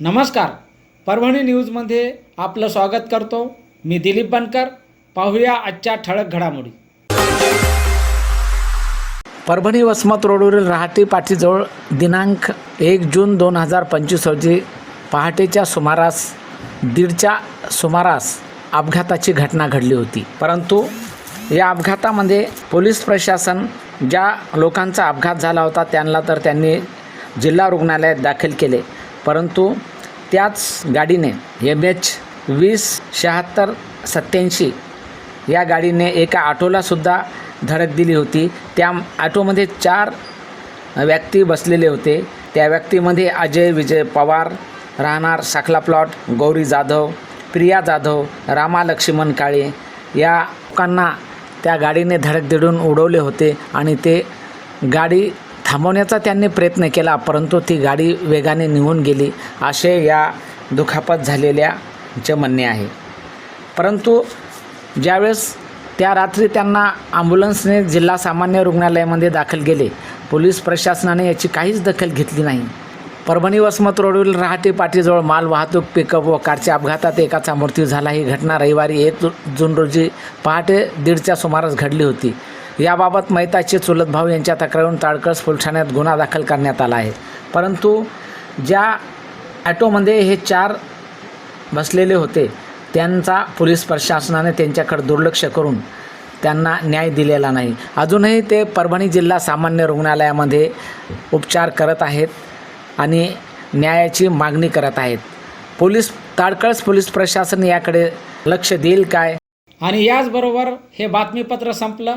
नमस्कार. परभणी न्यूजमध्ये आपलं स्वागत करतो. मी दिलीप बनकर. पाहूया आजच्या ठळक घडामोडी. परभणी वसमत रोडवरील रहाटी पाटीजवळ दिनांक एक जून दोन हजार पंचवीस रोजी पहाटेच्या सुमारास दीडच्या सुमारास अपघाताची घटना घडली होती. परंतु या अपघातामध्ये पोलीस प्रशासन ज्या लोकांचा अपघात झाला होता त्यांना तर त्यांनी जिल्हा रुग्णालयात दाखल केले. परंतु त्याच गाडीने एम एच वीस शहात्तर सत्याऐंशी या गाडीने एका ऑटोलासुद्धा धडक दिली होती. त्या ऑटोमध्ये चार व्यक्ती बसलेले होते. त्या व्यक्तीमध्ये अजय विजय पवार राहणार साखला प्लॉट गौरी जाधव प्रिया जाधव रामा लक्ष्मण काळे या लोकांना त्या गाडीने धडक देऊन उडवले होते आणि ते गाडी थांबवण्याचा त्यांनी प्रयत्न केला परंतु ती गाडी वेगाने निघून गेली. असे या दुखापत झालेल्याचे म्हणणे आहे. परंतु ज्यावेळेस त्या रात्री त्यांना ॲम्ब्युलन्सने जिल्हा सामान्य रुग्णालयामध्ये दाखल केले पोलीस प्रशासनाने याची काहीच दखल घेतली नाही. परभणी वसमत रोडवरील रहाटे पाटीजवळ माल वाहतूक पिकअप व कारच्या अपघातात एकाचा मृत्यू झाला. ही घटना रविवारी एक जून रोजी पहाटे दीडच्या सुमारास घडली होती. याबाबत मैताचे चुलत भाऊ यांच्या तक्रारीवरून ताडकळस पोलीस ठाण्यात गुन्हा दाखल करण्यात आला आहे. परंतु ज्या ॲटोमध्ये हे चार बसलेले होते त्यांचा पोलीस प्रशासनाने त्यांच्याकडे दुर्लक्ष करून त्यांना न्याय दिलेला नाही. अजूनही ते परभणी जिल्हा सामान्य रुग्णालयामध्ये उपचार करत आहेत आणि न्यायाची मागणी करत आहेत. पोलीस ताडकळस पोलीस प्रशासन याकडे लक्ष देईल काय? आणि याचबरोबर हे बातमीपत्र संपलं.